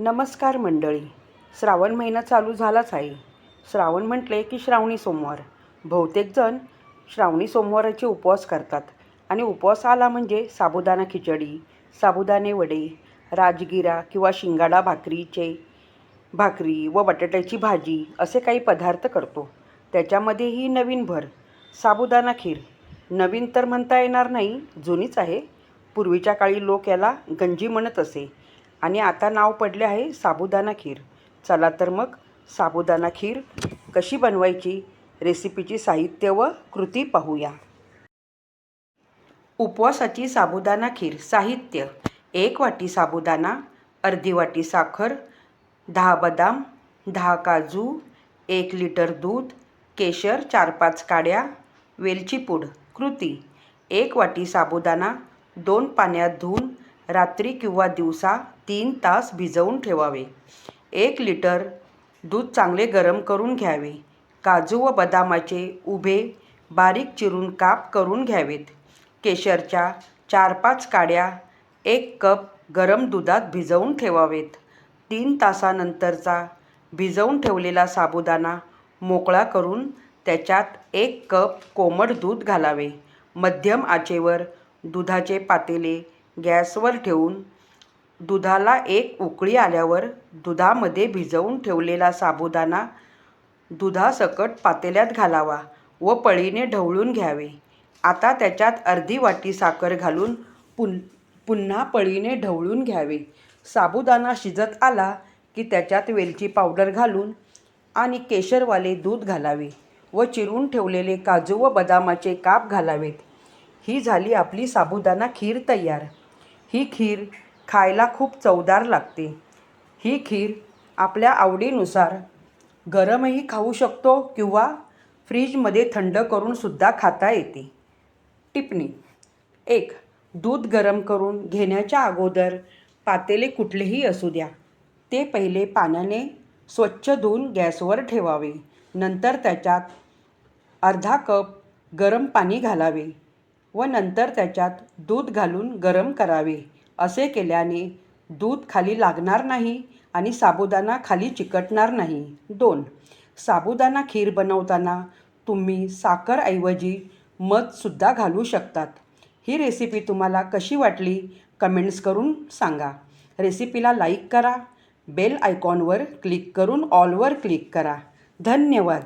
नमस्कार मंडळी. श्रावण महिना चालू झालाच आहे. श्रावण म्हटले की श्रावणी सोमवार. बहुतेकजण श्रावणी सोमवाराचे उपवास करतात आणि उपवास आला म्हणजे साबुदाणा खिचडी साबुदाणे वडे राजगिरा किंवा शिंगाडा भाकरीचे भाकरी व बटाट्याची भाजी असे काही पदार्थ करतो. त्याच्यामध्येही नवीन भर साबुदाणा खीर. नवीन तर म्हणता येणार नाही जुनीच आहे. पूर्वीच्या काळी लोक याला गंजी म्हणत असे. आणि आता नाव पडले आहे साबुदाणा खीर. चला तर मग साबुदाणा खीर कशी बनवायची? रेसिपीची साहित्य व कृती पाहूया. उपवासाची साबुदाणा खीर साहित्य. एक वाटी साबुदाणा अर्धी वाटी साखर दहा बदाम दहा काजू एक लिटर दूध केशर चार पाच काड्या वेलची पूड. कृती. एक वाटी साबुदाणा दोन पाण्यात धुवून रात्री किंवा दिवसा तीन तास भिजवून ठेवावे. एक लिटर दूध चांगले गरम करून घ्यावे. काजू व बदामाचे उभे बारीक चिरून काप करून घ्यावेत. केशरच्या चार पाच काड्या एक कप गरम दुधात भिजवून ठेवावेत. तीन तासानंतरचा भिजवून ठेवलेला साबुदाणा मोकळा करून त्याच्यात एक कप कोमट दूध घालावे. मध्यम आचेवर दुधाचे पातेले गॅसवर ठेवून दुधाला एक उकळी आल्यावर दुधामध्ये भिजवून ठेवलेला साबुदाणा दुधासकट पातेल्यात घालावा व पळीने ढवळून घ्यावे. आता त्याच्यात अर्धी वाटी साखर घालून पुन पुन्हा पळीने ढवळून घ्यावे. साबुदाणा शिजत आला की त्याच्यात वेलची पावडर घालून आणि केशरवाले दूध घालावे व चिरून ठेवलेले काजू व बदामाचे काप घालावेत. ही झाली आपली साबुदाणा खीर तयार. ही खीर खायला खूप चवदार लागते. ही खीर आपल्या आवडीनुसार गरमही खाऊ शकतो किंवा फ्रीजमध्ये थंड करूनसुद्धा खाता येते. टिपणी एक दूध गरम करून घेण्याच्या अगोदर पातेले कुठलेही असू द्या. ते पहिले पाण्याने स्वच्छ धुवून गॅसवर ठेवावे. नंतर त्याच्यात अर्धा कप गरम पाणी घालावे. व नंतर त्याच्यात दूध घालून गरम करावे. असे केल्याने दूध खाली लागणार नाही आणि साबुदाणा खाली चिकटणार नाही. दोन. साबुदाणा खीर बनवताना तुम्ही साखरऐवजी मधसुद्धा घालू शकतात. ही रेसिपी तुम्हाला कशी वाटली कमेंट्स करून सांगा. रेसिपीला लाईक करा बेल आयकॉनवर क्लिक करून ऑलवर क्लिक करा. धन्यवाद.